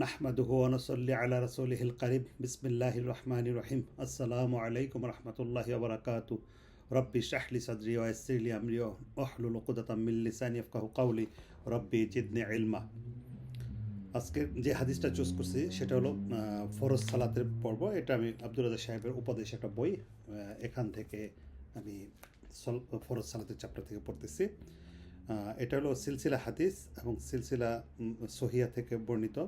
নাহমাদুহু ওয়ানসল্লি আলা রসুলিহিল করিম। বিসমিল্লাহির রহমানির রহিম। আসসালামু আলাইকুম রহমতুল্লাহি ওবরাকাতু রব্বি শাহলি সদরি ওয়াসিরলি আমরি ওহলুল উকদাতাম মিন লিসানি ইয়াফকাহু কাওলি। রব্বি জিদনি ইলমা। আজকে যে হাদিসটা চুজ করছি, সেটা হলো ফরজ সালাতের পর্ব। এটা আমি আব্দুল রাজা সাহেবের উপদেশ একটা বই এখান থেকে আমি ফরজ সালাতের চ্যাপ্টার থেকে পড়তেছি। এটা হলো সিলসিলা হাদিস এবং সিলসিলা সহিয়া থেকে বর্ণিত।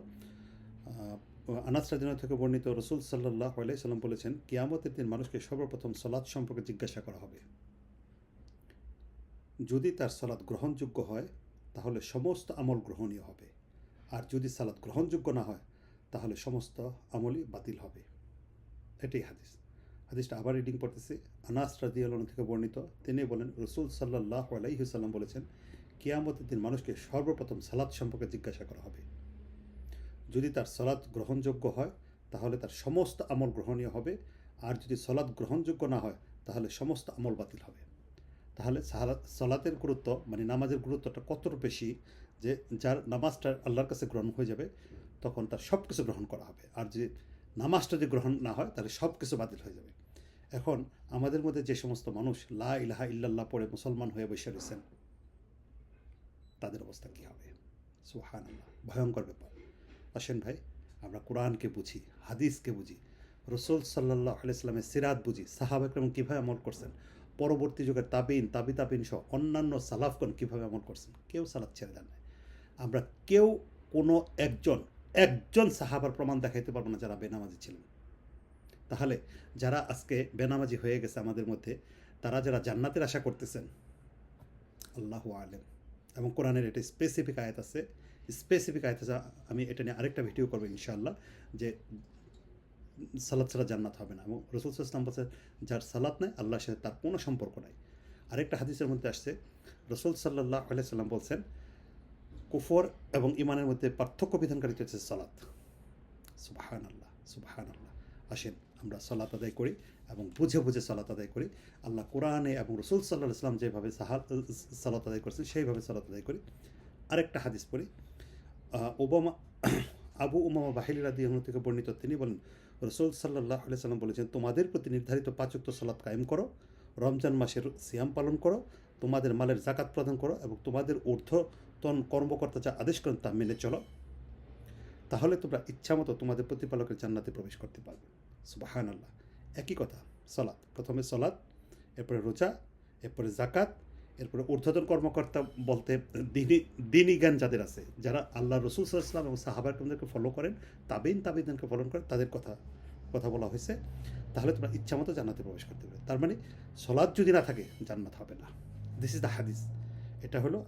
আনাস রাদিনা থেকে বর্ণিত রসুল সাল্লাহ আলাই সাল্লাম বলেছেন, কিয়ামতের দিন মানুষকে সর্বপ্রথম সলাৎ সম্পর্কে জিজ্ঞাসা করা হবে। যদি তার সলাৎ গ্রহণযোগ্য হয়, তাহলে সমস্ত আমল গ্রহণীয় হবে। আর যদি সালাদ গ্রহণযোগ্য না হয়, তাহলে সমস্ত আমলই বাতিল হবে। এটাই হাদিস। হাদিসটা আবার রিডিং পড়তেছি আনাস রাদিয়াল্লাহ থেকে বর্ণিত, তিনি বলেন, রসুল সাল্লাহ আলাইসাল্লাম বলেছেন, কিয়ামতের দিন মানুষকে সর্বপ্রথম সালাদ সম্পর্কে জিজ্ঞাসা করা হবে। যদি তার সলাৎ গ্রহণযোগ্য হয়, তাহলে তার সমস্ত আমল গ্রহণীয় হবে। আর যদি সলাৎ গ্রহণযোগ্য না হয়, তাহলে সমস্ত আমল বাতিল হবে। তাহলে সালাত, সলাতের গুরুত্ব মানে নামাজের গুরুত্বটা কতটা বেশি, যে যার নামাজটা আল্লাহর কাছে গ্রহণ হয়ে যাবে, তখন তার সব কিছু গ্রহণ করা হবে। আর যদি নামাজটা যদি গ্রহণ না হয়, তাহলে সব কিছু বাতিল হয়ে যাবে। এখন আমাদের মধ্যে যে সমস্ত মানুষ লা ইলাহা ইল্লাল্লাহ পড়ে মুসলমান হয়ে বসে রয়েছেন, তাদের অবস্থা কী হবে? সুহান ভয়ঙ্কর ব্যাপার। আসেন ভাই, আমরা কোরআনকে বুঝি, হাদিসকে বুঝি, রসুল সাল্লাহ আলাইসলামের সিরাত বুঝি সাহাবাকরম কীভাবে আমল করছেন, পরবর্তী যুগের তাবিন, তাবি তাবিন সহ অন্যান্য সালাফগণ কীভাবে আমল করছেন, কেউ সালাদ ছেড়ে দেন আমরা কেউ কোনো একজন একজন সাহাবার প্রমাণ দেখাইতে পারব না যারা বেনামাজি ছিলেন। তাহলে যারা আজকে বেনামাজি হয়ে গেছে আমাদের মধ্যে, তারা যারা জান্নাতের আশা করতেছেন, আল্লাহ আলেম। এবং কোরআনের এটা স্পেসিফিক আয়াত আছে স্পেসিফিক আয়াত আমি এটা নিয়ে আরেকটা ভিডিও করব ইনশাআল্লাহ, যে সালাদ ছাড়া জান্নাত হবে না। এবং রসুল ইসলাম বলছে, যার সালাত নাই, আল্লাহর সাথে তার কোনো সম্পর্ক নাই। আরেকটা হাদিসের মধ্যে আসছে, রসুল সাল্লাহ সাল্লাম বলছেন, কুফর এবং ইমানের মধ্যে পার্থক্য বিধানকারী হচ্ছে সালাত। সুবাহান আল্লাহ সুবাহান আল্লাহ আসেন, আমরা সালাত আদায় করি এবং বুঝে বুঝে সালাত আদায় করি। আল্লাহ কোরআনে এবং রসুল সাল্লাহ ইসলাম যেভাবে সাহা সালাত আদায় করছেন, সেইভাবে সালাত আদায় করি। আরেকটা হাদিস পড়ি ওবামা আবু উমামা বাহিল রাদি থেকে বর্ণিত তিনি বলেন, রসুল সাল্লাহ সাল্লাম বলেছেন, তোমাদের প্রতি নির্ধারিত পাঁচক্ত সালাত কায়েম করো, রমজান মাসের সিয়াম পালন করো, তোমাদের মালের জাকাত প্রদান করো এবং তোমাদের ঊর্ধ্বতন কর্মকর্তা যা আদেশ করেন তা মেনে চলো। তাহলে তোমরা ইচ্ছামতো তোমাদের প্রতিপালকের জান্নাতে প্রবেশ করতে পারবে। সুবাহান আল্লাহ একই কথা সলাৎ প্রথমে সলাৎ এরপরে রোজা, এরপরে জাকাত এরপরে ঊর্ধ্বতন কর্মকর্তা বলতে দিনী দিনী জ্ঞান যাদের আছে, যারা আল্লাহ রসুল সাল্লাম এবং সাহাবাকরমদেরকে ফলো করেন তাবিন তাবিনকে ফলো করেন, তাদের কথা কথা বলা হয়েছে। তাহলে তোমরা ইচ্ছা মতো জান্নাতে প্রবেশ করতে পারবে। তার মানে সলাদ যদি না থাকে, জান্নাত হবে না। দিস ইজ দ্য হাদিস এটা হলো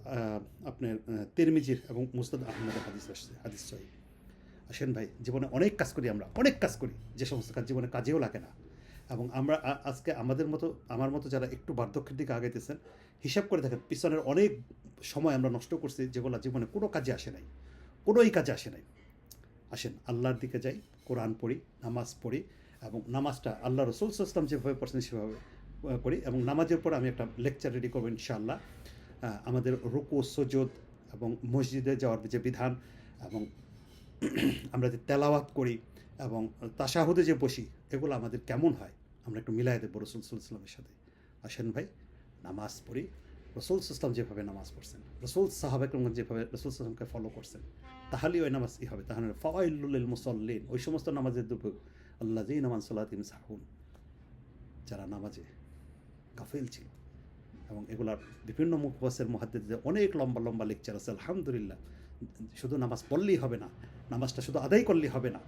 আপনার তিরমিজির এবং মুস্তাদ আহমেদের হাদিস আসছে, হাদিস সহি। আসেন ভাই, জীবনে অনেক কাজ করি আমরা, অনেক কাজ করি। যে সমস্ত কাজ জীবনে কাজেও লাগে না। এবং আমরা আজকে আমাদের মতো, আমার মতো যারা একটু বার্ধক্যের দিকে আগাইতেছেন হিসাব করে দেখেন, পিছনের অনেক সময় আমরা নষ্ট করছি যেগুলো জীবনে কোনো কাজে আসে নাই, কোনোই কাজে আসে নাই। আসেন, আল্লাহর দিকে যাই, কোরআন পড়ি, নামাজ পড়ি এবং নামাজটা আল্লাহ রসুল ইসলাম যেভাবে পড়ছেন সেভাবে করি এবং নামাজের পর আমি একটা লেকচার রেডি করব ইনশাআল্লাহ। আমাদের রুকু, সজুদ এবং মসজিদে যাওয়ার যে বিধান এবং আমরা যে তেলাওয়াত করি এবং তাসাহুদে যে বসি, এগুলো আমাদের কেমন হয়? আমরা একটু মিলাই দেবো রসুল ইসলামের সাথে। আসেন ভাই। নামাজ পড়ি। রসুল ইসলাম যেভাবে নামাজ পড়ছেন, রসুল সাহাবাকরম যেভাবে রসুল ইসলামকে ফলো করছেন, তাহলেই ওই নামাজ ই হবে। তাহলে ফাওয়াইলুল মুসল্লিন, ওই সমস্ত নামাজের দুপুর আল্লাহ যেই নামান সালাতিম সাহুন, যারা নামাজে গাফেল ছিল। এবং এগুলার বিভিন্ন মুখবাসের মহাদ্দিদের অনেক লম্বা লম্বা লেকচার আছে, আলহামদুলিল্লাহ। শুধু নামাজ পড়লেই হবে না, নামাজটা শুধু আদায় করলেই হবে না,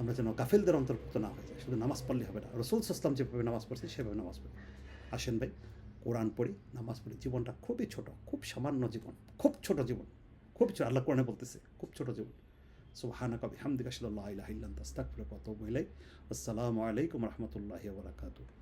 আমরা যেন গাফেলদের অন্তর্ভুক্ত না হয়ে যায় শুধু নামাজ পড়লেই হবে না। রসুল সাসলাম যেভাবে নামাজ পড়ছে সেভাবে নামাজ পড়ি। আসেন ভাই। কোরআন পড়ি, নামাজ পড়ি, জীবনটা খুবই ছোট, খুব সামান্য জীবন, খুব ছোট জীবন, খুব ছোট, আল্লাহ কোরআনে বলতেছে, খুব ছোট জীবন। সো বিহামদিকা হামদিকা আল্লা ইলাহা ইল্লা আনতা কত মহিলাই আসসালামু আলাইকুম রহমতুল্লাহ বারাকাতুহু।